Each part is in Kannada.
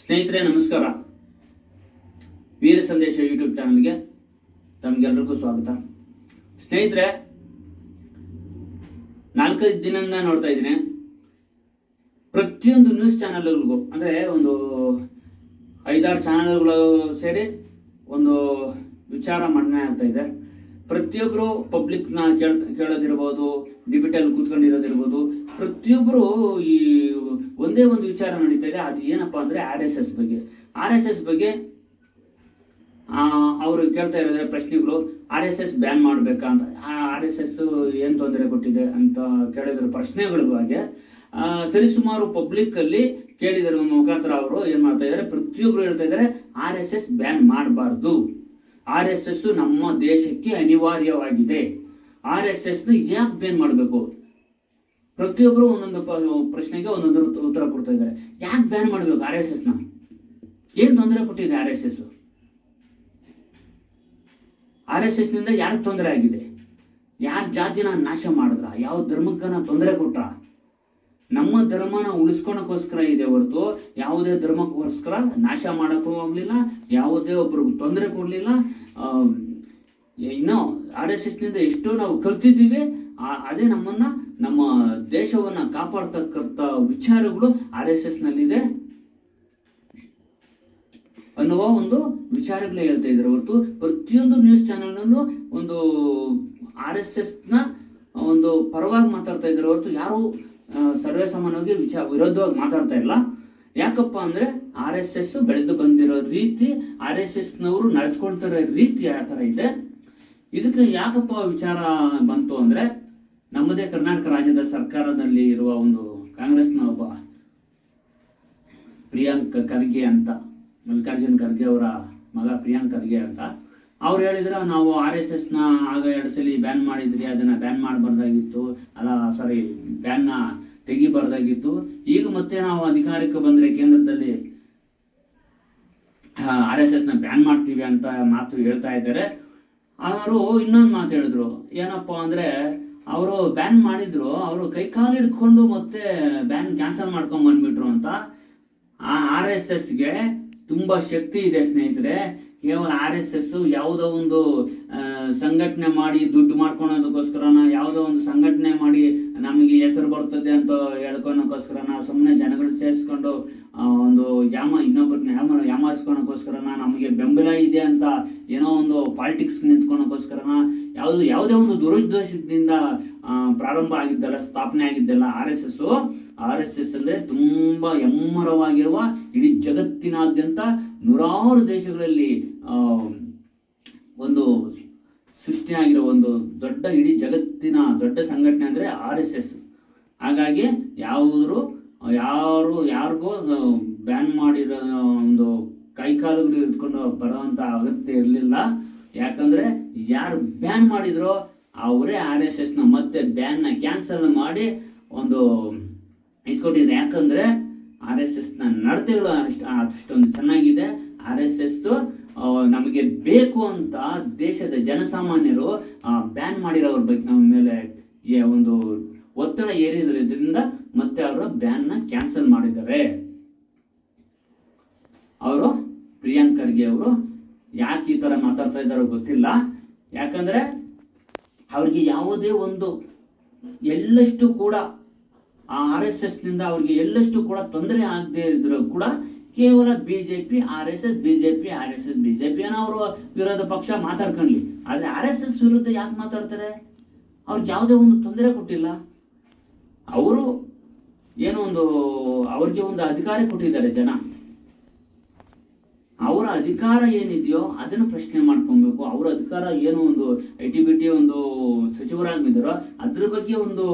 ಸ್ನೇಹಿತರೆ, ನಮಸ್ಕಾರ. ವೀರ ಸಂದೇಶ ಯೂಟ್ಯೂಬ್ ಚಾನಲ್ಗೆ ತಮಗೆಲ್ರಿಗೂ ಸ್ವಾಗತ. ಸ್ನೇಹಿತರೆ, ನಾಲ್ಕೈದು ದಿನದಿಂದ ನೋಡ್ತಾ ಇದ್ದೀನಿ. ಪ್ರತಿಯೊಂದು ನ್ಯೂಸ್ ಚಾನಲ್ಗಳಿಗೂ ಅಂದರೆ ಒಂದು ಐದಾರು ಚಾನಲ್ಗಳು ಸೇರಿ ಒಂದು ವಿಚಾರ ಮಂಡನೆ ಆಗ್ತಾ ಇದೆ. ಪ್ರತಿಯೊಬ್ಬರು ಪಬ್ಲಿಕ್ನ ಕೇಳ್, ಕೇಳೋದಿರ್ಬೋದು ಡಿಬಿಟಲ್ ಕೂತ್ಕೊಂಡಿರೋದಿರ್ಬೋದು. ಪ್ರತಿಯೊಬ್ಬರು ಈ ಒಂದೇ ಒಂದು ವಿಚಾರ ನಡೀತಾ ಇದೆ. ಅದು ಏನಪ್ಪ ಅಂದರೆ ಆರ್ ಎಸ್ ಎಸ್ ಬಗ್ಗೆ. ಆರ್ ಎಸ್ ಎಸ್ ಬಗ್ಗೆ ಅವರು ಕೇಳ್ತಾ ಇರೋದ್ರೆ ಪ್ರಶ್ನೆಗಳು. ಆರ್ ಎಸ್ ಎಸ್ ಬ್ಯಾನ್ ಮಾಡಬೇಕಾ ಅಂತ ಆರ್ ಎಸ್ ಎಸ್ ಏನು ತೊಂದರೆ ಕೊಟ್ಟಿದೆ ಅಂತ ಕೇಳಿದ್ರು ಪ್ರಶ್ನೆಗಳ ಬಗ್ಗೆ ಸರಿಸುಮಾರು ಪಬ್ಲಿಕ್ ಅಲ್ಲಿ ಕೇಳಿದರ ಮುಖಾಂತರ ಅವರು ಏನ್ ಮಾಡ್ತಾ ಇದ್ದಾರೆ ಪ್ರತಿಯೊಬ್ಬರು ಹೇಳ್ತಾ ಇದ್ದಾರೆ ಆರ್ ಎಸ್ ಎಸ್ ಬ್ಯಾನ್ ಮಾಡಬಾರ್ದು. ಆರ್ ಎಸ್ ಎಸ್ ನಮ್ಮ ದೇಶಕ್ಕೆ ಅನಿವಾರ್ಯವಾಗಿದೆ. ಆರ್ ಎಸ್ ಎಸ್ ಯಾಕೆ ಬೇನ್ ಮಾಡಬೇಕು? ಪ್ರತಿಯೊಬ್ಬರು ಒಂದೊಂದು ಪ್ರಶ್ನೆಗೆ ಒಂದೊಂದು ಉತ್ತರ ಕೊಡ್ತಾ ಇದ್ದಾರೆ. ಯಾಕೆ ಬ್ಯಾನ್ ಮಾಡಬೇಕು ಆರ್ ಎಸ್ ಎಸ್ನ? ಏನು ತೊಂದರೆ ಕೊಟ್ಟಿದೆ R S S R S ಎಸ್ನಿಂದ ಯಾರಿಗೆ ತೊಂದರೆ ಆಗಿದೆ? ಯಾರ ಜಾತಿನ ನಾಶ ಮಾಡಿದ್ರ? ಯಾವ ಧರ್ಮಕ್ಕನ ತೊಂದರೆ ಕೊಟ್ರ? ನಮ್ಮ ಧರ್ಮನ ಉಳಿಸ್ಕೊಳಕ್ಕೋಸ್ಕರ ಇದೆ ಹೊರತು ಯಾವುದೇ ಧರ್ಮಕ್ಕೋಸ್ಕರ ನಾಶ ಮಾಡಕ್ಕೂ ಆಗಲಿಲ್ಲ, ಯಾವುದೇ ಒಬ್ರಿಗೂ ತೊಂದರೆ ಕೊಡಲಿಲ್ಲ ಇನ್ನು ಆರ್ ಎಸ್ ಎಸ್ನಿಂದ ಎಷ್ಟೋ ನಾವು ಕಲ್ತಿದ್ದೀವಿ. ಅದೇ ನಮ್ಮನ್ನ, ನಮ್ಮ ದೇಶವನ್ನ ಕಾಪಾಡ್ತಕ್ಕಂಥ ವಿಚಾರಗಳು ಆರ್ ಎಸ್ ಎಸ್ ನಲ್ಲಿದೆ ಅನ್ನುವ ಒಂದು ವಿಚಾರಗಳೇ ಹೇಳ್ತಾ ಇದ್ದಾರೆ. ಹೊರತು ಪ್ರತಿಯೊಂದು ನ್ಯೂಸ್ ಚಾನೆಲ್ನಲ್ಲೂ ಒಂದು ಆರ್ ಎಸ್ ಎಸ್ನ ಒಂದು ಪರವಾಗಿ ಮಾತಾಡ್ತಾ ಇದ್ದಾರೆ. ಹೊರತು ಯಾರು ಸರ್ವೇ ಸಾಮಾನ್ಯವಾಗಿ ವಿಚಾರ ವಿರೋಧವಾಗಿ ಮಾತಾಡ್ತಾ ಇಲ್ಲ. ಯಾಕಪ್ಪ ಅಂದ್ರೆ ಆರ್ ಎಸ್ ಎಸ್ ಬೆಳೆದು ಬಂದಿರೋ ರೀತಿ, ಆರ್ ಎಸ್ ಎಸ್ನವರು ನಡೆದುಕೊಳ್ತಿರೋ ರೀತಿ ಯಾವ ಥರ ಇದೆ. ಇದಕ್ಕೆ ಯಾಕಪ್ಪ ವಿಚಾರ ಬಂತು ಅಂದ್ರೆ ನಮ್ಮದೇ ಕರ್ನಾಟಕ ರಾಜ್ಯದ ಸರ್ಕಾರದಲ್ಲಿ ಇರುವ ಒಂದು ಕಾಂಗ್ರೆಸ್ನ ಒಬ್ಬ ಪ್ರಿಯಾಂಕ್ ಖರ್ಗೆ ಅಂತ, ಮಲ್ಲಿಕಾರ್ಜುನ್ ಖರ್ಗೆ ಅವರ ಮಗ ಪ್ರಿಯಾಂಕ್ ಖರ್ಗೆ ಅಂತ. ಅವ್ರು ಹೇಳಿದ್ರ, ನಾವು ಆರ್ ಎಸ್ ಎಸ್ನ ಆಗ ಎರಡು ಸಲ ಬ್ಯಾನ್ ಮಾಡಿದ್ರಿ ಅದನ್ನ ಬ್ಯಾನ್ ಮಾಡಬಾರ್ದಾಗಿತ್ತು, ಅಲ್ಲ ಸಾರಿ ಬ್ಯಾನ್ನ ತೆಗಿಬಾರ್ದಾಗಿತ್ತು. ಈಗ ಮತ್ತೆ ನಾವು ಅಧಿಕಾರಕ್ಕೆ ಬಂದ್ರೆ ಕೇಂದ್ರದಲ್ಲಿ ಆರ್ ಎಸ್ ಎಸ್ನ ಬ್ಯಾನ್ ಮಾಡ್ತೀವಿ ಅಂತ ಮಾತು ಹೇಳ್ತಾ ಇದ್ದಾರೆ. ಅವರು ಇನ್ನೊಂದು ಮಾತು ಹೇಳಿದ್ರು, ಏನಪ್ಪಾ ಅಂದ್ರೆ ಅವರು ಬ್ಯಾನ್ ಮಾಡಿದ್ರು, ಅವರು ಕೈ ಕಾಲು ಹಿಡ್ಕೊಂಡು ಮತ್ತೆ ಬ್ಯಾನ್ ಕ್ಯಾನ್ಸಲ್ ಮಾಡ್ಕೊಂಡ್ ಬಂದ್ಬಿಟ್ರು ಅಂತ. ಆ ಆರ್ ಎಸ್ ಎಸ್ಗೆ ತುಂಬಾ ಶಕ್ತಿ ಇದೆ ಸ್ನೇಹಿತರೆ. ಕೇವಲ ಆರ್ ಎಸ್ ಎಸ್ ಯಾವುದೋ ಒಂದು ಸಂಘಟನೆ ಮಾಡಿ ದುಡ್ಡು ಮಾಡ್ಕೊಳೋದಕ್ಕೋಸ್ಕರನ, ಯಾವುದೋ ಒಂದು ಸಂಘಟನೆ ಮಾಡಿ ನಮಗೆ ಹೆಸರು ಬರ್ತದೆ ಅಂತ ಹೇಳ್ಕೊಳಕ್ಕೋಸ್ಕರನ ಸುಮ್ಮನೆ ಜನಗಳು ಸೇರಿಸ್ಕೊಂಡು ಒಂದು ಯಾಮ ಯಾಮ ನಮಗೆ ಬೆಂಬಲ ಇದೆ ಅಂತ ಏನೋ ಒಂದು ಪಾಲಿಟಿಕ್ಸ್ ನಿಂತ್ಕೊಳಕ್ಕೋಸ್ಕರನ ಯಾವುದು ಯಾವುದೇ ಒಂದು ದುರುದ್ದೇಶದಿಂದ ಪ್ರಾರಂಭ ಆಗಿದ್ದಲ್ಲ, ಸ್ಥಾಪನೆ ಆಗಿದ್ದಲ್ಲ, R S S R S S ಅಂದ್ರೆ ತುಂಬಾ ಎಮ್ಮರವಾಗಿರುವ ಇಡೀ ಜಗತ್ತಿನಾದ್ಯಂತ ನೂರಾರು ದೇಶಗಳಲ್ಲಿ ಒಂದು ಸೃಷ್ಟಿಯಾಗಿರೋ ಒಂದು ದೊಡ್ಡ ಇಡೀ ಜಗತ್ತಿನ ದೊಡ್ಡ ಸಂಘಟನೆ ಅಂದ್ರೆ ಆರ್ ಎಸ್ ಎಸ್. ಹಾಗಾಗಿ ಯಾವ್ದು ಯಾರು ಯಾರಿಗೂ ಬ್ಯಾನ್ ಮಾಡಿರೋ ಒಂದು ಕೈಕಾಲುಗಳು ಇಟ್ಕೊಂಡು ಬರೋವಂಥ ಅಗತ್ಯ ಇರಲಿಲ್ಲ. ಯಾಕಂದ್ರೆ ಯಾರು ಬ್ಯಾನ್ ಮಾಡಿದ್ರೋ ಅವರೇ ಆರ್ ಎಸ್ ಎಸ್ನ ಮತ್ತೆ ನ ಕ್ಯಾನ್ಸಲ್ ಮಾಡಿ ಒಂದು ಇಟ್ಕೊಟ್ಟಿದ್ರು. ಯಾಕಂದ್ರೆ ಆರ್ ಎಸ್ ಎಸ್ನ ನಡತೆಗಳು ಅಷ್ಟು ಅಷ್ಟೊಂದು ಚೆನ್ನಾಗಿದೆ. ಆರ್ ಎಸ್ ಎಸ್ ನಮಗೆ ಬೇಕು ಅಂತ ದೇಶದ ಜನಸಾಮಾನ್ಯರು ಬ್ಯಾನ್ ಮಾಡಿರೋರ ಬಗ್ಗೆ ಮೇಲೆ ಒಂದು ಒತ್ತಡ ಏರಿದ್ರಿಂದ ಮತ್ತೆ ಅವರ ನ ಕ್ಯಾನ್ಸಲ್ ಮಾಡಿದ್ದಾರೆ. ಅವರು ಪ್ರಿಯಾಂಕ್ ಖರ್ಗೆ ಅವರು ಯಾಕೆ ಈ ತರ ಮಾತಾಡ್ತಾ ಇದ್ದಾರೋ ಗೊತ್ತಿಲ್ಲ. ಯಾಕಂದ್ರೆ ಅವ್ರಿಗೆ ಯಾವುದೇ ಒಂದು ಎಲ್ಲಷ್ಟು ಕೂಡ ಆ ಆರ್ ಎಸ್ ಎಸ್ನಿಂದ ಅವ್ರಿಗೆ ಎಲ್ಲಷ್ಟು ಕೂಡ ತೊಂದರೆ ಆಗದೆ ಇದ್ರೂ ಕೂಡ ಕೇವಲ BJP, R S S, BJP, R S S, BJP ಅನ್ನೋ ಅವರು ವಿರೋಧ ಪಕ್ಷ ಮಾತಾಡ್ಕೊಂಡ್ಲಿ. ಆದ್ರೆ ಆರ್ ಎಸ್ ಎಸ್ ವಿರುದ್ಧ ಯಾಕೆ ಮಾತಾಡ್ತಾರೆ? ಅವ್ರಿಗೆ ಯಾವುದೇ ಒಂದು ತೊಂದರೆ ಕೊಟ್ಟಿಲ್ಲ. ಅವರು ಏನೋ ಒಂದು ಅವ್ರಿಗೆ ಒಂದು ಅಧಿಕಾರ ಕೊಟ್ಟಿದ್ದಾರೆ ಜನ. ಅವರ ಅಧಿಕಾರ ಏನಿದೆಯೋ ಅದನ್ನು ಪ್ರಶ್ನೆ ಮಾಡ್ಕೊಬೇಕು. ಅವರ ಅಧಿಕಾರ ಏನು ಒಂದು ಐ ಟಿ ಒಂದು ಸಚಿವರಾಗಿದ್ದಾರೋ ಅದ್ರ ಬಗ್ಗೆ ಒಂದು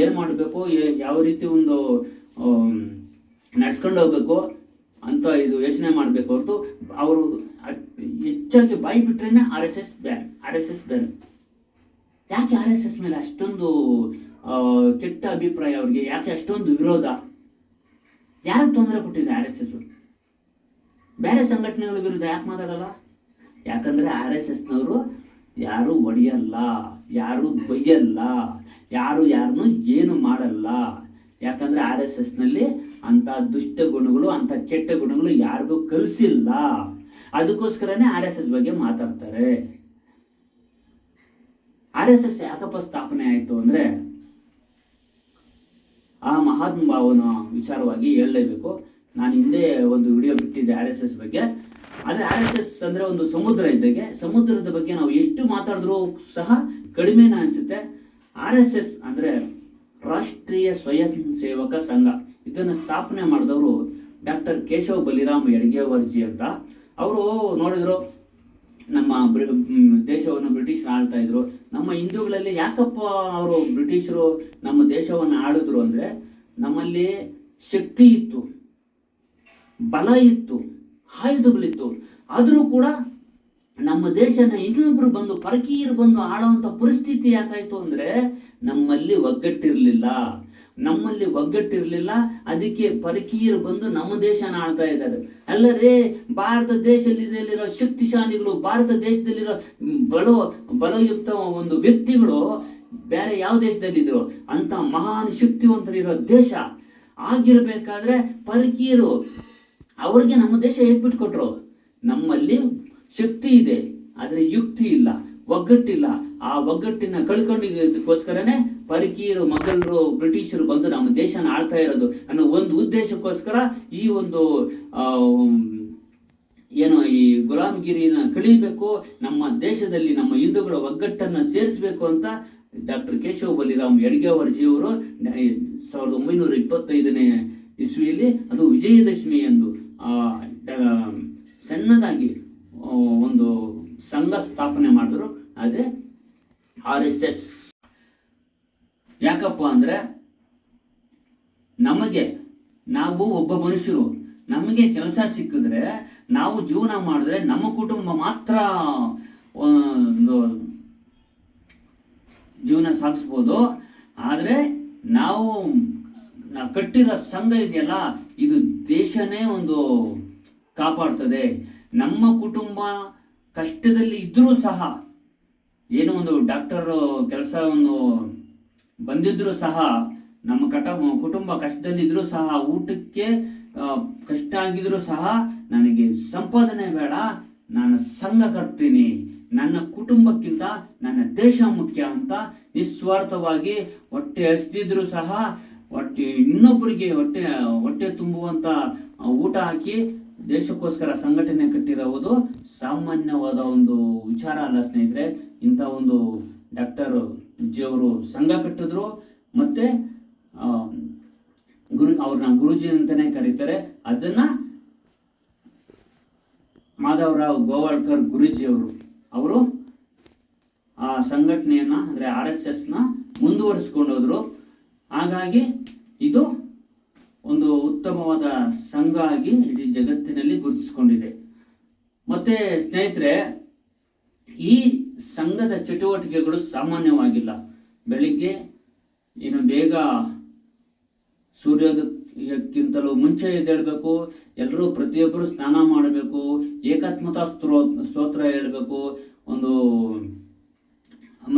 ಏನು ಮಾಡಬೇಕು? ಯಾವ ರೀತಿ ಒಂದು ನಡ್ಸ್ಕೊಂಡು ಹೋಗ್ಬೇಕು ಅಂತ ಇದು ಯೋಚನೆ ಮಾಡಬೇಕು ಹೊರತು ಅವರು ಹೆಚ್ಚಾಗಿ ಬಾಯಿ ಬಿಟ್ರೇನೆ R S S ban R S S ban ಯಾಕೆ ಆರ್ ಎಸ್ ಎಸ್ ಮೇಲೆ ಅಷ್ಟೊಂದು ಕೆಟ್ಟ ಅಭಿಪ್ರಾಯ ಅವ್ರಿಗೆ? ಯಾಕೆ ಅಷ್ಟೊಂದು ವಿರೋಧ? ಯಾರಿಗೆ ತೊಂದರೆ ಕೊಟ್ಟಿದೆ ಆರ್ ಎಸ್ ಎಸ್ ಬೇರೆ ಸಂಘಟನೆಗಳ ವಿರುದ್ಧ ಯಾಕೆ ಮಾತಾಡಲ್ಲ? ಯಾಕಂದ್ರೆ ಆರ್ ಎಸ್ ಎಸ್ನವರು ಯಾರು ಒಡೆಯಲ್ಲ, ಯಾರು ಬೈಯಲ್ಲ, ಯಾರು ಯಾರನ್ನು ಏನು ಮಾಡಲ್ಲ. ಯಾಕಂದ್ರೆ ಆರ್ ಎಸ್ ಎಸ್ನಲ್ಲಿ ಅಂತ ದುಷ್ಟ ಗುಣಗಳು ಅಂತ ಕೆಟ್ಟ ಗುಣಗಳು ಯಾರಿಗೂ ಕಲಿಸಿಲ್ಲ. ಅದಕ್ಕೋಸ್ಕರನೇ ಆರ್ ಎಸ್ ಎಸ್ ಬಗ್ಗೆ ಮಾತಾಡ್ತಾರೆ. ಆರ್ ಎಸ್ ಎಸ್ ಯಾಕಪ್ಪ ಸ್ಥಾಪನೆ ಆಯಿತು ಅಂದ್ರೆ ಆ ಮಹಾತ್ಮ ಭಾವನ ವಿಚಾರವಾಗಿ ಹೇಳಲೇಬೇಕು. ನಾನು ಹಿಂದೆ ಒಂದು ವಿಡಿಯೋ ಬಿಟ್ಟಿದ್ದೆ ಆರ್ ಎಸ್ ಎಸ್ ಬಗ್ಗೆ. ಆದರೆ ಆರ್ ಎಸ್ ಎಸ್ ಅಂದ್ರೆ ಒಂದು ಸಮುದ್ರ ಇದ್ದಾಗೆ. ಸಮುದ್ರದ ಬಗ್ಗೆ ನಾವು ಎಷ್ಟು ಮಾತಾಡಿದ್ರೂ ಸಹ ಕಡಿಮೆನ ಅನಿಸುತ್ತೆ. ಆರ್ ಎಸ್ ಎಸ್ ಅಂದ್ರೆ ರಾಷ್ಟ್ರೀಯ ಸ್ವಯಂ ಸೇವಕ ಸಂಘ. ಇದನ್ನು ಸ್ಥಾಪನೆ ಮಾಡಿದವರು ಡಾಕ್ಟರ್ ಕೇಶವ್ ಬಲಿರಾಮ್ ಯಡ್ಗೇವರ್ಜಿ ಅಂತ. ಅವರು ನೋಡಿದ್ರು ನಮ್ಮ ದೇಶವನ್ನು ಬ್ರಿಟಿಷರು ಆಳ್ತಾ ಇದ್ರು. ನಮ್ಮ ಹಿಂದೂಗಳಲ್ಲಿ ಯಾಕಪ್ಪ ಅವರು ಬ್ರಿಟಿಷರು ನಮ್ಮ ದೇಶವನ್ನು ಆಳಿದ್ರು ಅಂದ್ರೆ ನಮ್ಮಲ್ಲಿ ಶಕ್ತಿ ಇತ್ತು. ಬಲ ಇತ್ತು, ಆಯುಧಗಳಿತ್ತು. ಆದರೂ ಕೂಡ ನಮ್ಮ ದೇಶನ ಇನ್ನೊಬ್ರು ಬಂದು ಪರಕೀಯರು ಬಂದು ಆಳುವಂತ ಪರಿಸ್ಥಿತಿ ಯಾಕಾಯ್ತು ಅಂದ್ರೆ, ನಮ್ಮಲ್ಲಿ ಒಗ್ಗಟ್ಟಿರ್ಲಿಲ್ಲ. ನಮ್ಮಲ್ಲಿ ಒಗ್ಗಟ್ಟಿರ್ಲಿಲ್ಲ, ಅದಕ್ಕೆ ಪರಕೀಯರು ಬಂದು ನಮ್ಮ ದೇಶನ ಆಳ್ತಾ ಇದ್ದಾರೆ. ಅಲ್ಲರೇ, ಭಾರತ ದೇಶದಲ್ಲಿರೋ ಶಕ್ತಿಶಾಲಿಗಳು, ಭಾರತ ದೇಶದಲ್ಲಿರೋ ಬಲ ಬಲಯುಕ್ತ ಒಂದು ವ್ಯಕ್ತಿಗಳು ಬೇರೆ ಯಾವ ದೇಶದಲ್ಲಿದ್ರು ಅಂತ ಮಹಾನ್ ಶಕ್ತಿವಂತರಿರೋ ದೇಶ ಆಗಿರ್ಬೇಕಾದ್ರೆ ಪರಕೀಯರು ಅವ್ರಿಗೆ ನಮ್ಮ ದೇಶ ಹೇಗೆ ಬಿಟ್ಕೊಟ್ರು? ನಮ್ಮಲ್ಲಿ ಶಕ್ತಿ ಇದೆ, ಆದರೆ ಯುಕ್ತಿ ಇಲ್ಲ, ಒಗ್ಗಟ್ಟಿಲ್ಲ. ಆ ಒಗ್ಗಟ್ಟಿನ ಕಳ್ಕೊಂಡಿದ್ದಕ್ಕೋಸ್ಕರನೇ ಪರಕೀಯರು ಮೊಘಲರು ಬ್ರಿಟಿಷರು ಬಂದು ನಮ್ಮ ದೇಶನ ಆಳ್ತಾ ಇರೋದು ಅನ್ನೋ ಒಂದು ಉದ್ದೇಶಕ್ಕೋಸ್ಕರ ಈ ಒಂದು ಏನು ಈ ಗುಲಾಮಗಿರಿನ ಕಳಿಬೇಕು, ನಮ್ಮ ದೇಶದಲ್ಲಿ ನಮ್ಮ ಹಿಂದೂಗಳ ಒಗ್ಗಟ್ಟನ್ನು ಸೇರಿಸಬೇಕು ಅಂತ ಡಾಕ್ಟರ್ ಕೇಶವ ಬಲಿರಾಮ್ ಯಡ್ಗೇವರ್ಜಿಯವರು ಸಾವಿರದ ಒಂಬೈನೂರ ಇಪ್ಪತ್ತೈದನೇ ಇಸ್ವಿಯಲ್ಲಿ, ಅದು ವಿಜಯದಶಮಿ ಎಂದು ಸಣ್ಣದಾಗಿ ಒಂದು ಸಂಘ ಸ್ಥಾಪನೆ ಮಾಡಿದ್ರು. ಅದೇ ಆರ್ ಎಸ್ ಎಸ್. ಯಾಕಪ್ಪ ಅಂದ್ರೆ, ನಮಗೆ, ನಾವು ಒಬ್ಬ ಮನುಷ್ಯರು, ನಮಗೆ ಕೆಲಸ ಸಿಕ್ಕಿದ್ರೆ, ನಾವು ಜೀವನ ಮಾಡಿದ್ರೆ ನಮ್ಮ ಕುಟುಂಬ ಮಾತ್ರ ಒಂದು ಜೀವನ ಸಾಗಿಸ್ಬೋದು. ಆದರೆ, ನಾವು ಕಟ್ಟಿರೋ ಸಂಘ ಇದೆಯಲ್ಲ ಇದು ದೇಶನೇ ಒಂದು ಕಾಪಾಡ್ತದೆ. ನಮ್ಮ ಕುಟುಂಬ ಕಷ್ಟದಲ್ಲಿ ಇದ್ರೂ ಸಹ, ಏನೋ ಒಂದು ಡಾಕ್ಟರ್ ಕೆಲಸ ಒಂದು ಬಂದಿದ್ರೂ ಸಹ, ನಮ್ಮ ಕಟ, ಕುಟುಂಬ ಕಷ್ಟದಲ್ಲಿದ್ದರೂ ಸಹ, ಊಟಕ್ಕೆ ಕಷ್ಟ ಆಗಿದ್ರು ಸಹ ನನಗೆ ಸಂಪಾದನೆ ಬೇಡ, ನಾನು ಸಂಘ ಕಟ್ತೀನಿ. ನನ್ನ ಕುಟುಂಬಕ್ಕಿಂತ ನನ್ನ ದೇಶ ಮುಖ್ಯ ಅಂತ ನಿಸ್ವಾರ್ಥವಾಗಿ ಹೊಟ್ಟೆ ಹಸಿದಿದ್ರು ಸಹ ಹೊಟ್ಟೆ, ಇನ್ನೊಬ್ಬರಿಗೆ ಹೊಟ್ಟೆ ಹೊಟ್ಟೆ ತುಂಬುವಂತ ಊಟ ಹಾಕಿ ದೇಶಕ್ಕೋಸ್ಕರ ಸಂಘಟನೆ ಕಟ್ಟಿರುವುದು ಸಾಮಾನ್ಯವಾದ ಒಂದು ವಿಚಾರ ಅಲ್ಲ ಸ್ನೇಹಿತರೆ. ಇಂಥ ಒಂದು ಡಾಕ್ಟರ್ ಜಿಯವರು ಸಂಘ ಕಟ್ಟಿದ್ರು. ಮತ್ತೆ ಗುರು, ಅವ್ರನ್ನ ಗುರುಜಿ ಅಂತಾನೆ ಕರೀತಾರೆ. ಅದನ್ನ ಮಾಧವರಾವ್ ಗೋವಾಳ್ಕರ್ ಗುರುಜಿ ಅವರು ಅವರು ಆ ಸಂಘಟನೆಯನ್ನ, ಅಂದ್ರೆ ಆರ್ ಎಸ್ ಎಸ್ನ ಮುಂದುವರಿಸ್ಕೊಂಡೋದ್ರು. ಹಾಗಾಗಿ ಇದು ಒಂದು ಉತ್ತಮವಾದ ಸಂಘ ಆಗಿ ಇಡೀ ಜಗತ್ತಿನಲ್ಲಿ ಗುರುತಿಸಿಕೊಂಡಿದೆ. ಮತ್ತೆ ಸ್ನೇಹಿತರೆ, ಈ ಸಂಘದ ಚಟುವಟಿಕೆಗಳು ಸಾಮಾನ್ಯವಾಗಿಲ್ಲ. ಬೆಳಿಗ್ಗೆ ಏನು ಬೇಗ ಸೂರ್ಯೋದಯಕ್ಕಿಂತಲೂ ಮುಂಚೆ ಎದ್ದೇಳಬೇಕು, ಎಲ್ಲರೂ ಪ್ರತಿಯೊಬ್ಬರು ಸ್ನಾನ ಮಾಡಬೇಕು, ಏಕಾತ್ಮತಾ ಸ್ತೋ ಸ್ತೋತ್ರ ಹೇಳಬೇಕು, ಒಂದು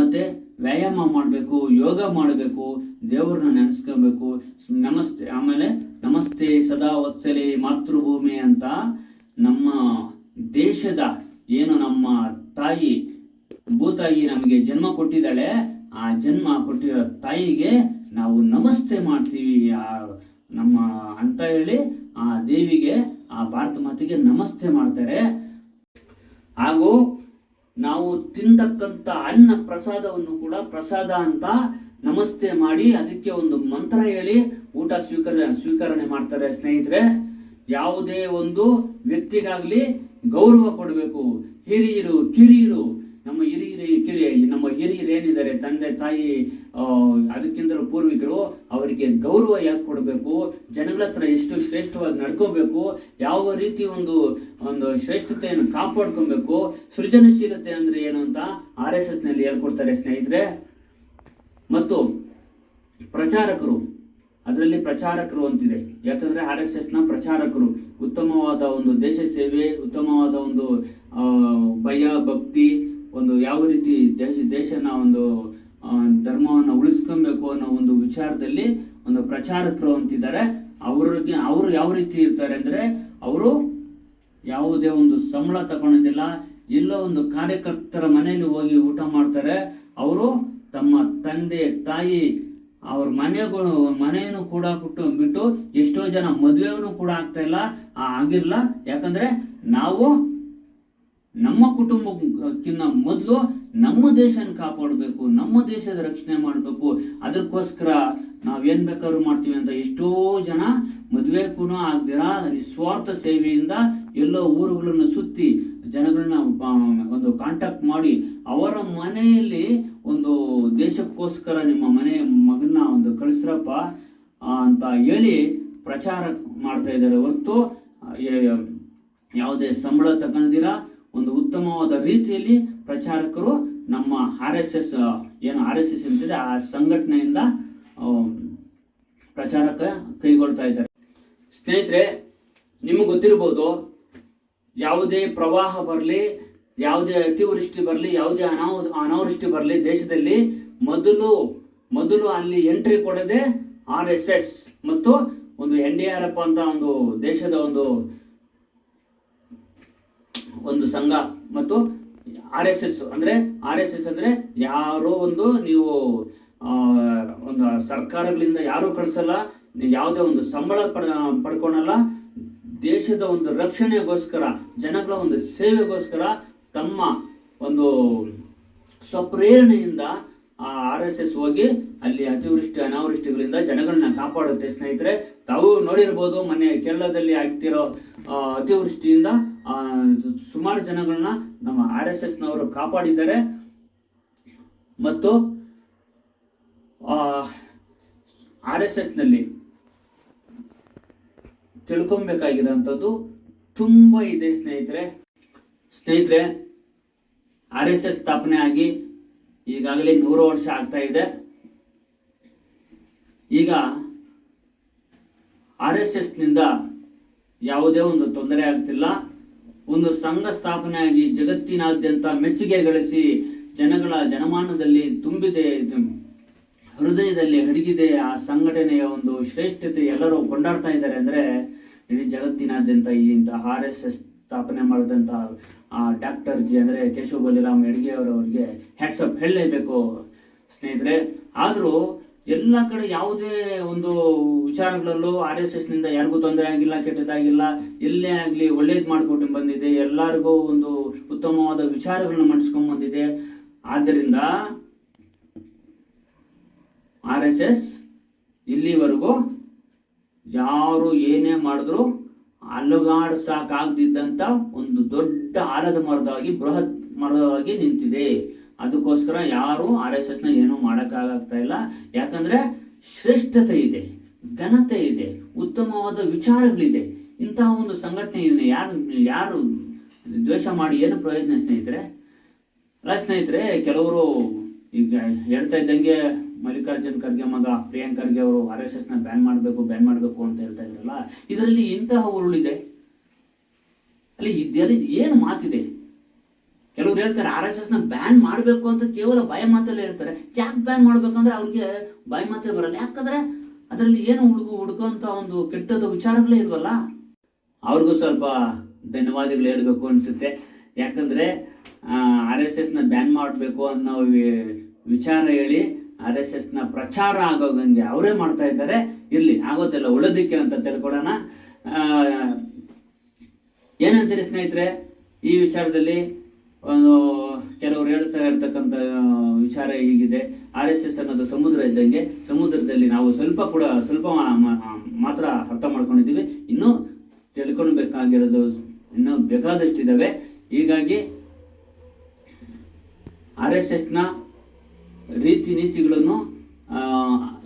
ಮತ್ತೆ ವ್ಯಾಯಾಮ ಮಾಡಬೇಕು, ಯೋಗ ಮಾಡಬೇಕು, ದೇವ್ರನ್ನ ನೆನೆಸ್ಕೋಬೇಕು. ನಮಸ್ತೆ, ಆಮೇಲೆ ನಮಸ್ತೆ ಸದಾ ವತ್ಸಲೆ ಮಾತೃಭೂಮಿ ಅಂತ ನಮ್ಮ ದೇಶದ ಏನು ನಮ್ಮ ತಾಯಿ, ಭೂತಾಯಿ ನಮಗೆ ಜನ್ಮ ಕೊಟ್ಟಿದ್ದಾಳೆ, ಆ ಜನ್ಮ ಕೊಟ್ಟಿರೋ ತಾಯಿಗೆ ನಾವು ನಮಸ್ತೆ ಮಾಡ್ತೀವಿ. ಆ ನಮ್ಮ ಅಂತ ಹೇಳಿ ಆ ದೇವಿಗೆ, ಆ ಭಾರತ ಮಾತೆಗೆ ನಮಸ್ತೆ ಮಾಡ್ತಾರೆ. ಹಾಗೂ ನಾವು ತಿಂತಕ್ಕಂಥ ಅನ್ನ ಪ್ರಸಾದವನ್ನು ಕೂಡ ಪ್ರಸಾದ ಅಂತ ನಮಸ್ತೆ ಮಾಡಿ ಅದಕ್ಕೆ ಒಂದು ಮಂತ್ರ ಹೇಳಿ ಊಟ ಸ್ವೀಕರ, ಸ್ವೀಕರಣೆ ಮಾಡ್ತಾರೆ ಸ್ನೇಹಿತರೆ. ಯಾವುದೇ ಒಂದು ವ್ಯಕ್ತಿಗಾಗ್ಲಿ ಗೌರವ ಕೊಡಬೇಕು. ಹಿರಿಯರು, ಕಿರಿಯರು, ನಮ್ಮ ಹಿರಿಯರು, ಕಿರಿಯ, ನಮ್ಮ ಹಿರಿಯರು ಏನಿದ್ದಾರೆ ತಂದೆ, ತಾಯಿ ಆ, ಅದಕ್ಕಿಂತಲೂ ಪೂರ್ವಿಕರು ಅವರಿಗೆ ಗೌರವ ಯಾಕೆ ಕೊಡಬೇಕು? ಜನಗಳ ಹತ್ರ ಎಷ್ಟು ಶ್ರೇಷ್ಠವಾಗಿ ನಡ್ಕೋಬೇಕು? ಯಾವ ರೀತಿ ಒಂದು ಒಂದು ಶ್ರೇಷ್ಠತೆಯನ್ನು ಕಾಪಾಡ್ಕೊಬೇಕು? ಸೃಜನಶೀಲತೆ ಅಂದ್ರೆ ಏನು ಅಂತ ಆರ್ ಎಸ್ ಎಸ್ನಲ್ಲಿ ಹೇಳ್ಕೊಡ್ತಾರೆ ಸ್ನೇಹಿತರೆ. ಮತ್ತು ಪ್ರಚಾರಕರು ಅದರಲ್ಲಿ ಪ್ರಚಾರಕರು ಅಂತಿದೆ. ಯಾಕಂದ್ರೆ ಆರ್ ಎಸ್ನ ಪ್ರಚಾರಕರು ಉತ್ತಮವಾದ ಒಂದು ದೇಶ ಸೇವೆ ಉತ್ತಮವಾದ ಒಂದು ಭಯ ಭಕ್ತಿ ಒಂದು ಯಾವ ರೀತಿ ದೇಶ ದೇಶನ ಒಂದು ಧರ್ಮವನ್ನ ಉಳಿಸ್ಕೊಬೇಕು ಅನ್ನೋ ಒಂದು ವಿಚಾರದಲ್ಲಿ ಒಂದು ಪ್ರಚಾರಕರು ಅಂತಿದ್ದಾರೆ. ಅವ್ರಿಗೆ, ಅವರು ಯಾವ ರೀತಿ ಇರ್ತಾರೆ ಅಂದರೆ, ಅವರು ಯಾವುದೇ ಒಂದು ಸಂಬಳ ತಗೊಳೋದಿಲ್ಲ ಎಲ್ಲೋ ಒಂದು ಕಾರ್ಯಕರ್ತರ ಮನೆಯಲ್ಲಿ ಹೋಗಿ ಊಟ ಮಾಡ್ತಾರೆ. ಅವರು ತಮ್ಮ ತಂದೆ, ತಾಯಿ, ಅವ್ರ ಮನೆಗಳು ಮನೆಯನ್ನು ಕೂಡ ಕೊಟ್ಟು ಬಿಟ್ಟು ಎಷ್ಟೋ ಜನ ಮದುವೆಯನ್ನು ಕೂಡ ಆಗ್ತಾ ಇಲ್ಲ. ಆಗಿರ್ಲ. ಯಾಕಂದ್ರೆ ನಾವು ನಮ್ಮ ಕುಟುಂಬಕ್ಕಿಂತ ಮೊದಲು ನಮ್ಮ ದೇಶನ ಕಾಪಾಡಬೇಕು, ನಮ್ಮ ದೇಶದ ರಕ್ಷಣೆ ಮಾಡಬೇಕು. ಅದಕ್ಕೋಸ್ಕರ ನಾವೇನ್ ಬೇಕಾದ್ರೂ ಮಾಡ್ತೀವಿ ಅಂತ ಎಷ್ಟೋ ಜನ ಮದುವೆಗೂ ಆಗ್ದಿರ ನಿಸ್ವಾರ್ಥ ಸೇವೆಯಿಂದ ಎಲ್ಲೋ ಊರುಗಳನ್ನು ಸುತ್ತಿ ಜನಗಳನ್ನ ಒಂದು ಕಾಂಟ್ಯಾಕ್ಟ್ ಮಾಡಿ ಅವರ ಮನೆಯಲ್ಲಿ ಒಂದು ದೇಶಕ್ಕೋಸ್ಕರ ನಿಮ್ಮ ಮನೆ ಮಗನ್ನ ಒಂದು ಕಳಿಸ್ರಪ್ಪ ಅಂತ ಹೇಳಿ ಪ್ರಚಾರ ಮಾಡ್ತಾ ಇದ್ದಾರೆ. ಹೊರತು ಯಾವುದೇ ಸಂಬಳ ತಗೊಂಡಿರ ಒಂದು ಉತ್ತಮವಾದ ರೀತಿಯಲ್ಲಿ ಪ್ರಚಾರಕರು ನಮ್ಮ ಆರ್ ಎಸ್ ಎಸ್ ಏನು ಆರ್ ಎಸ್ ಎಸ್ ಅಂತಿದೆ, ಆ ಸಂಘಟನೆಯಿಂದ ಪ್ರಚಾರಕ ಕೈಗೊಳ್ತಾ ಇದ್ದಾರೆ. ಸ್ನೇಹಿತರೆ, ನಿಮಗೆ ಗೊತ್ತಿರ್ಬೋದು, ಯಾವುದೇ ಪ್ರವಾಹ ಬರಲಿ, ಯಾವುದೇ ಅತಿವೃಷ್ಟಿ ಬರಲಿ, ಯಾವುದೇ ಅನಾವ, ಅನಾವೃಷ್ಟಿ ಬರಲಿ, ದೇಶದಲ್ಲಿ ಮೊದಲು ಮೊದಲು ಅಲ್ಲಿ ಎಂಟ್ರಿ ಕೊಡದೆ ಆರ್ ಎಸ್ ಎಸ್ ಮತ್ತು ಒಂದು ಎನ್ ಡಿ ಆರ್ ಎಫ್ ಅಂತ ಒಂದು ದೇಶದ ಒಂದು ಒಂದು ಸಂಘ ಮತ್ತು ಆರ್ ಎಸ್ ಎಸ್ ಅಂದ್ರೆ ಆರ್ ಎಸ್ ಎಸ್ ಅಂದ್ರೆ ಯಾರೋ ಒಂದು ನೀವು ಒಂದು ಸರ್ಕಾರಗಳಿಂದ ಯಾರು ಕಳಿಸಲ್ಲ, ಯಾವುದೇ ಒಂದು ಸಂಬಳ ಪಡ, ಪಡ್ಕೊಳಲ್ಲ. ದೇಶದ ಒಂದು ರಕ್ಷಣೆಗೋಸ್ಕರ, ಜನಗಳ ಒಂದು ಸೇವೆಗೋಸ್ಕರ ತಮ್ಮ ಒಂದು ಸ್ವಪ್ರೇರಣೆಯಿಂದ ಆ ಆರ್ ಎಸ್ ಎಸ್ ಹೋಗಿ ಅಲ್ಲಿ ಅತಿವೃಷ್ಟಿ, ಅನಾವೃಷ್ಟಿಗಳಿಂದ ಜನಗಳನ್ನ ಕಾಪಾಡುತ್ತೆ. ಸ್ನೇಹಿತರೆ, ತಾವು ನೋಡಿರ್ಬೋದು, ಮೊನ್ನೆ ಕೇರಳದಲ್ಲಿ ಆಗ್ತಿರೋ ಅತಿವೃಷ್ಟಿಯಿಂದ ಸುಮಾರು ಜನಗಳನ್ನ ನಮ್ಮ ಆರ್ ಎಸ್ ಎಸ್ನವರು ಕಾಪಾಡಿದ್ದಾರೆ. ಮತ್ತು ಆರ್ ಎಸ್ ಎಸ್ನಲ್ಲಿ ತಿಳ್ಕೊಬೇಕಾಗಿರೋಂಥದ್ದು ತುಂಬ ಇದೆ ಸ್ನೇಹಿತರೆ. ಸ್ನೇಹಿತರೆ, ಆರ್ ಎಸ್ ಎಸ್ ಸ್ಥಾಪನೆ ಆಗಿ ಈಗಾಗಲೇ ನೂರು ವರ್ಷ ಆಗ್ತಾ ಇದೆ. ಈಗ ಆರ್ ಎಸ್ ಎಸ್ನಿಂದ ಯಾವುದೇ ಒಂದು ತೊಂದರೆ ಆಗ್ತಿಲ್ಲ. ಒಂದು ಸಂಘ ಸ್ಥಾಪನೆ ಆಗಿ ಜಗತ್ತಿನಾದ್ಯಂತ ಮೆಚ್ಚುಗೆ ಗಳಿಸಿ ಜನಗಳ ಜನಮಾನದಲ್ಲಿ ತುಂಬಿದೆ ಹೃದಯದಲ್ಲಿ ಹಡಗಿದೆ. ಆ ಸಂಘಟನೆಯ ಒಂದು ಶ್ರೇಷ್ಠತೆ ಎಲ್ಲರೂ ಕೊಂಡಾಡ್ತಾ ಇದ್ದಾರೆ ಅಂದ್ರೆ ಇಡೀ ಜಗತ್ತಿನಾದ್ಯಂತ ಈ ಇಂತಹ ಆರ್ ಎಸ್ ಎಸ್ ಸ್ಥಾಪನೆ ಮಾಡಿದಂತಹ ಡಾಕ್ಟರ್ ಜಿ ಅಂದ್ರೆ ಕೇಶವ ಬಲಿರಾಮ್ ಹೆಡ್ಗೆ ಅವರವರಿಗೆ ಹ್ಯಾಟ್ಸಪ್ ಹೇಳಲೇಬೇಕು ಸ್ನೇಹಿತರೆ. ಆದರೂ ಎಲ್ಲ ಕಡೆ ಯಾವುದೇ ಒಂದು ವಿಚಾರಗಳಲ್ಲೂ ಆರ್ ಎಸ್ ಎಸ್ನಿಂದ ಯಾರಿಗೂ ತೊಂದರೆ ಆಗಿಲ್ಲ, ಕೆಟ್ಟದಾಗಿಲ್ಲ, ಎಲ್ಲೇ ಆಗಲಿ ಒಳ್ಳೇದು ಮಾಡ್ಕೊಂಡು ಬಂದಿದೆ, ಎಲ್ಲರಿಗೂ ಒಂದು ಉತ್ತಮವಾದ ವಿಚಾರಗಳನ್ನ ಮಂಡಿಸ್ಕೊಂಡ್ ಬಂದಿದೆ. ಆದ್ದರಿಂದ ಆರ್ ಎಸ್ ಎಸ್ ಇಲ್ಲಿವರೆಗೂ ಯಾರು ಏನೇ ಮಾಡಿದ್ರು ಅಲುಗಾಡ್ಸಕ್ಕಾಗ್ದಿದ್ದಂತ ಒಂದು ದೊಡ್ಡ ಆಲದ ಮರದಾಗಿ, ಬೃಹತ್ ಮರವಾಗಿ ನಿಂತಿದೆ. ಅದಕ್ಕೋಸ್ಕರ ಯಾರು ಆರ್ ಎಸ್ ಎಸ್ನ ಏನೂ ಮಾಡೋಕ್ಕಾಗ್ತಾ ಇಲ್ಲ. ಯಾಕಂದ್ರೆ ಶ್ರೇಷ್ಠತೆ ಇದೆ, ಘನತೆ ಇದೆ, ಉತ್ತಮವಾದ ವಿಚಾರಗಳಿದೆ. ಇಂತಹ ಒಂದು ಸಂಘಟನೆಯನ್ನು ಯಾರು ಯಾರು ದ್ವೇಷ ಮಾಡಿ ಏನು ಪ್ರಯೋಜನ ಸ್ನೇಹಿತರೆ? ಅಲ್ಲ ಸ್ನೇಹಿತರೆ, ಕೆಲವರು ಈಗ ಹೇಳ್ತಾ ಇದ್ದಂಗೆ ಮಲ್ಲಿಕಾರ್ಜುನ್ ಖರ್ಗೆ ಮಗ, ಪ್ರಿಯಾಂಕ್ ಖರ್ಗೆ ಅವರು ಆರ್ ಎಸ್ ಎಸ್ನ ಬ್ಯಾನ್ ಮಾಡಬೇಕು ಬ್ಯಾನ್ ಮಾಡಬೇಕು ಅಂತ ಹೇಳ್ತಾ ಇದ್ರಲ್ಲ, ಇದರಲ್ಲಿ ಇಂತಹ ಉರುಳಿದೆ. ಅಲ್ಲಿ ಇದರಲ್ಲಿ ಏನು ಮಾತಿದೆ? ಕೆಲವ್ರು ಹೇಳ್ತಾರೆ ಆರ್ ಎಸ್ ಎಸ್ನ ಬ್ಯಾನ್ ಮಾಡಬೇಕು ಅಂತ ಕೇವಲ ಭಯ ಮಾತಲ್ಲೇ ಹೇಳ್ತಾರೆ. ಯಾಕೆ ಬ್ಯಾನ್ ಮಾಡ್ಬೇಕಂದ್ರೆ ಅವ್ರಿಗೆ ಬಾಯಿ ಮಾತೇ ಬರಲ್ಲ. ಯಾಕಂದ್ರೆ ಅದರಲ್ಲಿ ಏನು ಹುಡುಗು ಹುಡುಕುವಂತ ಒಂದು ಕೆಟ್ಟದ ವಿಚಾರಗಳೇ ಇಲ್ವಲ್ಲ? ಅವ್ರಿಗೂ ಸ್ವಲ್ಪ ಧನ್ಯವಾದಗಳು ಹೇಳಬೇಕು ಅನಿಸುತ್ತೆ. ಯಾಕಂದ್ರೆ ಆರ್ ಎಸ್ನ ಬ್ಯಾನ್ ಮಾಡಬೇಕು ಅನ್ನೋ ವಿಚಾರ ಹೇಳಿ ಆರ್ ಎಸ್ ಎಸ್ನ ಪ್ರಚಾರ ಆಗೋಗಂಗೆ ಅವರೇ ಮಾಡ್ತಾ ಇದ್ದಾರೆ. ಇರ್ಲಿ, ಆಗೋದಿಲ್ಲ ಉಳೋದಕ್ಕೆ ಅಂತ ತಿಳ್ಕೊಡೋಣ ಏನಂತೀರಿ ಸ್ನೇಹಿತರೆ, ಈ ವಿಚಾರದಲ್ಲಿ ಒಂದು ಕೆಲವರು ಹೇಳ್ತಾ ಇರ್ತಕ್ಕಂಥ ವಿಚಾರ ಹೀಗಿದೆ. ಆರ್ ಎಸ್ ಎಸ್ ಅನ್ನೋದು ಸಮುದ್ರ ಇದ್ದಂಗೆ, ಸಮುದ್ರದಲ್ಲಿ ನಾವು ಸ್ವಲ್ಪ ಕೂಡ, ಸ್ವಲ್ಪ ಮಾತ್ರ ಅರ್ಥ ಮಾಡ್ಕೊಂಡಿದ್ದೀವಿ. ಇನ್ನೂ ತಿಳ್ಕೊಳ್ಬೇಕಾಗಿರೋದು ಇನ್ನೂ ಬೇಕಾದಷ್ಟಿದ್ದಾವೆ ಹೀಗಾಗಿ ಆರ್ ಎಸ್ ಎಸ್ನ ರೀತಿ ನೀತಿಗಳನ್ನು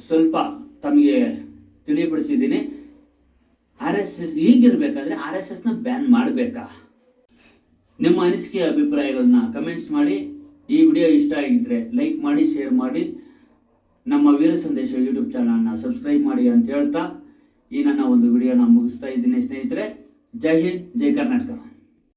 ಸ್ವಲ್ಪ ತಮಗೆ ತಿಳಿಪಡಿಸಿದ್ದೀನಿ ಆರ್ ಎಸ್ ಎಸ್ ಈಗಿರ್ಬೇಕಾದ್ರೆ ಆರ್ ಎಸ್ ಎಸ್ನ ಬ್ಯಾನ್ ಮಾಡಬೇಕಾ? ನಿಮ್ಮ ಅನಿಸಿಕೆ ಅಭಿಪ್ರಾಯಗಳನ್ನ ಕಮೆಂಟ್ಸ್ ಮಾಡಿ. ಈ ವಿಡಿಯೋ ಇಷ್ಟ ಆಗಿದ್ರೆ ಲೈಕ್ ಮಾಡಿ ಶೇರ್ ಮಾಡಿ. ನಮ್ಮ ವೀರ ಸಂದೇಶ ಯೂಟ್ಯೂಬ್ ಚಾನಲ್ನ ಸಬ್ಸ್ಕ್ರೈಬ್ ಮಾಡಿ ಅಂತ ಹೇಳ್ತಾ ಈ ನನ್ನ ಒಂದು ವಿಡಿಯೋನ ಮುಗಿಸ್ತಾ ಇದ್ದೀನಿ ಸ್ನೇಹಿತರೆ. ಜೈ ಹಿಂದ್, ಜೈ ಕರ್ನಾಟಕ.